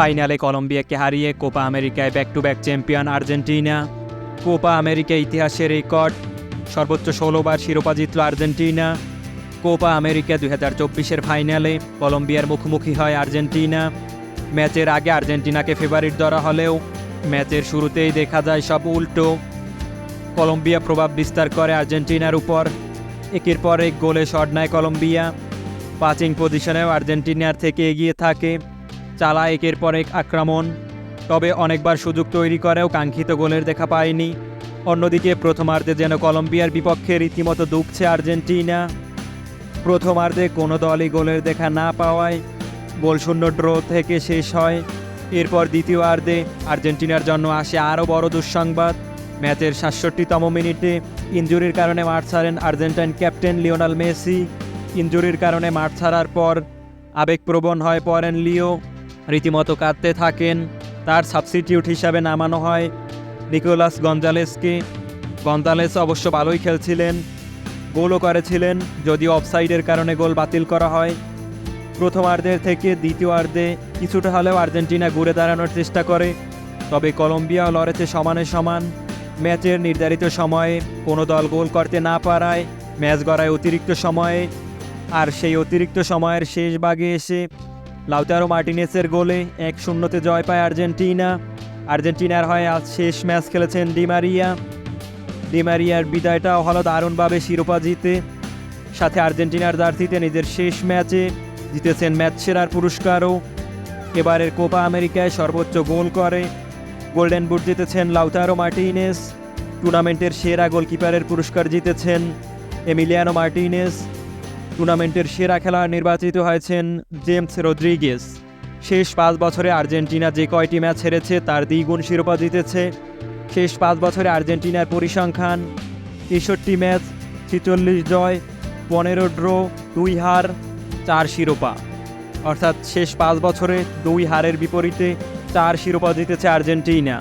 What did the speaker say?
ফাইনালে কলম্বিয়াকে হারিয়ে কোপা আমেরিকায় back to back champion Argentina. Copa America ইতিহাসের রেকর্ড সর্বোচ্চ ষোলোবার শিরোপা জিতল আর্জেন্টিনা। কোপা আমেরিকা দুই হাজার চব্বিশের ফাইনালে কলম্বিয়ার মুখোমুখি হয় আর্জেন্টিনা। ম্যাচের আগে আর্জেন্টিনাকে ফেভারিট ধরা হলেও ম্যাচের শুরুতেই দেখা যায় সব উল্টো। কলম্বিয়া প্রভাব বিস্তার করে আর্জেন্টিনার উপর। একের পর এক গোলে শট নেয় কলম্বিয়া পাচিং পজিশনেও আর্জেন্টিনার থেকে এগিয়ে থাকে। চালায় একের পর এক আক্রমণ। তবে অনেকবার সুযোগ তৈরি করেও কাঙ্ক্ষিত গোলের দেখা পায়নি। অন্যদিকে প্রথমার্ধে যেন কলম্বিয়ার বিপক্ষে রীতিমতো দুঃখছে আর্জেন্টিনা। প্রথমার্ধে কোনো দলই গোলের দেখা না পাওয়ায় গোলশূন্য ড্র থেকে শেষ হয়। এরপর দ্বিতীয় আর্ধে আর্জেন্টিনার জন্য আসে আরও বড় দুঃসংবাদ। ম্যাচের সাতষট্টিতম মিনিটে ইঞ্জুরির কারণে মাঠ ছাড়েন আর্জেন্টাইন ক্যাপ্টেন লিওনাল মেসি। ইঞ্জুরির কারণে মাঠ ছাড়ার পর আবেগপ্রবণ হয়ে পড়েন লিও। রীতিমতো কাঁদতে থাকেন। তার সাবস্টিটিউট হিসাবে নামানো হয় নিকোলাস গঞ্জালেসকে। গঞ্জালেস অবশ্য ভালোই খেলছিলেন, গোলও করেছিলেন, যদিও অফসাইডের কারণে গোল বাতিল করা হয়। প্রথমার্ধের থেকে দ্বিতীয়ার্ধে কিছুটা হলেও আর্জেন্টিনা ঘুরে দাঁড়ানোর চেষ্টা করে, তবে কলম্বিয়াও লড়েছে সমানে সমান। ম্যাচের নির্ধারিত সময়ে কোনো দল গোল করতে না পারায় ম্যাচ গড়ায় অতিরিক্ত সময়ে, আর সেই অতিরিক্ত সময়ের শেষ ভাগে এসে লাউতারো মার্টিনেসের গোলে এক শূন্যতে জয় পায় আর্জেন্টিনা। আর্জেন্টিনার হয়ে আজ শেষ ম্যাচ খেলেছেন ডিমারিয়া ডিমারিয়ার বিদায়টাও হলো দারুণভাবে শিরোপা জিতে। সাথে আর্জেন্টিনার জার্সিতে নিজের শেষ ম্যাচে জিতেছেন ম্যাচ সেরার পুরস্কারও। এবারের কোপা আমেরিকায় সর্বোচ্চ গোল করে। গোল্ডেন বুট জিতেছেন লাউতারো মার্টিনেস। টুর্নামেন্টের সেরা গোলকিপারের পুরস্কার জিতেছেন এমিলিয়ানো মার্টিনেস। টুর্নামেন্টের সেরা খেলোয়াড় নির্বাচিত হয়েছেন জেমস রদ্রিগেস শেষ পাঁচ বছরে আর্জেন্টিনা যে কয়টি ম্যাচ হেরেছে তার দ্বিগুণ শিরোপা জিতেছে। শেষ পাঁচ বছরে আর্জেন্টিনার পরিসংখ্যান, তেষট্টি ম্যাচ, ছেচল্লিশ জয়, পনেরো ড্র, দুই হার, চার শিরোপা। অর্থাৎ শেষ পাঁচ বছরে দুই হারের বিপরীতে চার শিরোপা জিতেছে আর্জেন্টিনা।